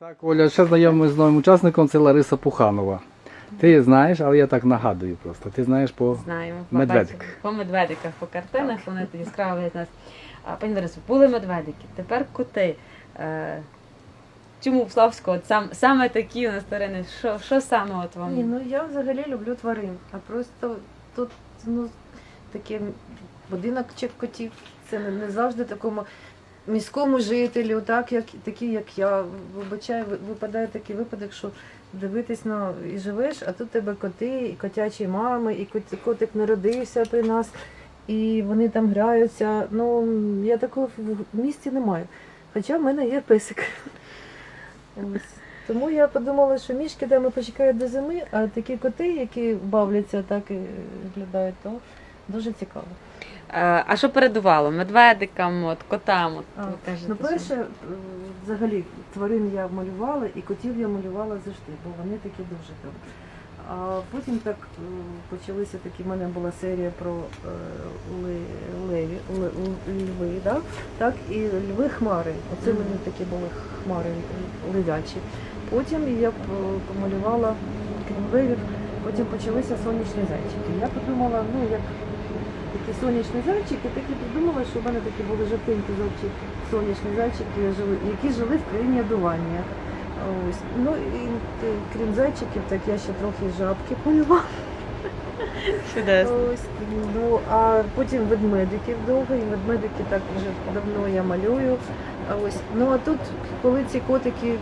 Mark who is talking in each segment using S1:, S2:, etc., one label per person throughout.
S1: Так, Оля, ще знайомий з новим учасником, це Лариса Пуханова. Ти її знаєш, але я так нагадую просто. Ти знаєш по
S2: Знаємо.
S1: Медведик.
S2: Бачимо. По медведиках, по картинах, вони тоді яскраво від нас. А, пані Ларисо, були медведики, тепер коти. Е, чому в Славську от сам, саме такі у нас тварини? Що, що саме от вам?
S3: Ні, ну я взагалі люблю тварин, а просто тут ну, таке будинок чек котів. Це не, не завжди такому міському жителю, так як такі, як я. Вибачаю, ви- випадає такий випадок, що дивитись на і живеш, а тут тебе коти, і котячі мами, і кот- котик народився при нас, і вони там граються. Ну я такого в місті не маю. Хоча в мене є песик. Тому я подумала, що мішки де ми почекають до зими, а такі коти, які бавляться, так і виглядають, то дуже цікаво.
S2: Е, а що передувало? Медведикам, от, котам? От,
S3: А,
S2: ви кажете,
S3: Ну, перше, е, взагалі, тварин я малювала і котів я малювала завжди, бо вони такі дуже там. А потім так е, почалися такі, в мене була серія про леві, льви, да? так, і льви хмари. Оце в мене такі були хмари левячі. Потім я помалювала крім левів, потім почалися сонячні зайчики. Я подумала, ну як такі сонячні зайчики, так і придумала, що в мене такі були жовті сонячні зайчики, які жили в країні одування. Ось. Ну і крім зайчиків, так я ще трохи жабки полювала. Ось, ну, а потім ведмедиків довго, і ведмедики так вже давно я малюю. А ось, ну а тут, коли ці котики,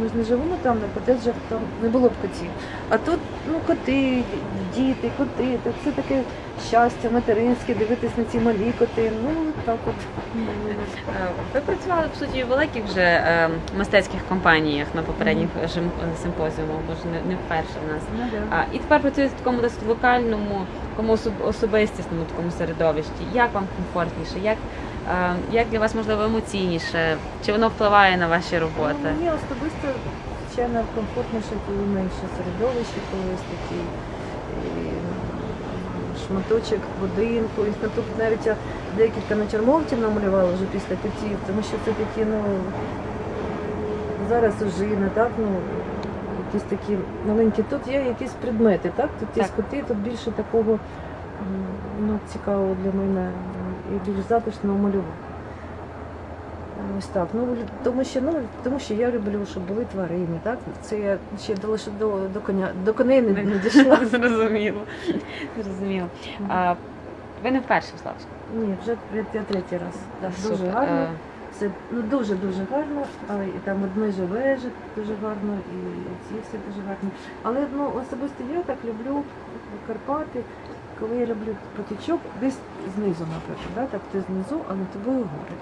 S3: ми ж не живемо там на котеджах, там не було б котів. А тут коти, діти, коти, так це таке щастя материнське, дивитись на ці малі коти. Ну так от.
S2: Е, Ви працювали в суті у великих вже е, мистецьких компаніях на попередніх жим- симпозіумах, може не, не вперше в нас.
S3: Ну, да.
S2: І тепер працюєте в такому досить локальному, такому особистісному такому середовищі. Як вам комфортніше? Як, е, як для вас можливо емоційніше? Чи воно впливає на ваші роботи?
S3: Мені особисто, звичайно, комфортніше, коли менше середовище, коли ось такий е, шматочок будинку. І тут навіть я декілька натюрмортів намалювала вже після котів, тому що це такі, ну, зараз ужина, так, ну, якісь такі маленькі. Тут є якісь предмети, так? Тут є
S2: Так.
S3: коти, тут більше такого ну, цікавого для мене і більш затишного малювати. Ось так. Ну тому що ну тому що я люблю, щоб були тварини. Так це я ще до лише до, до коня до коней не, не дійшла.
S2: Зрозуміло. Зрозуміло. А, ви не вперше в Славську.
S3: Ні, вже я, третій раз. Так, дуже гарно. Це ну дуже дуже гарно. А, і там ведмежа вежа дуже гарно, і ці всі дуже гарні. Але ну особисто я так люблю Карпати, коли я люблю потічок десь знизу, наприклад, да? так ти знизу, а над тобою гори.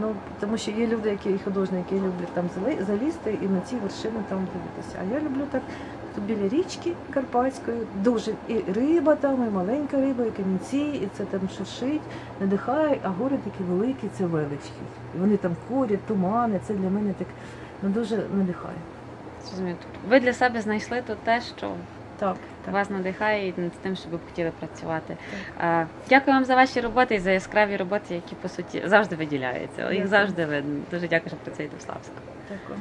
S3: Ну, тому що є люди, які художники, які люблять там залізти і на ці вершини там дивитися. А я люблю так біля річки Карпатської, дуже і риба там, і маленька риба, і камінці, і це там шуршить, надихає, а гори такі великі, це велички. І вони там курять, тумани, це для мене так ну, дуже надихає.
S2: зрозуміло. Ви для себе знайшли тут те, що
S3: Так,
S2: вас надихає і над тим, щоб ви б хотіли працювати. Е, Дякую вам за ваші роботи і за яскраві роботи, які по суті завжди виділяються. Їх
S3: Дякую.
S2: завжди видно. Дуже дякую, що працюєте в Славську.
S3: дякую.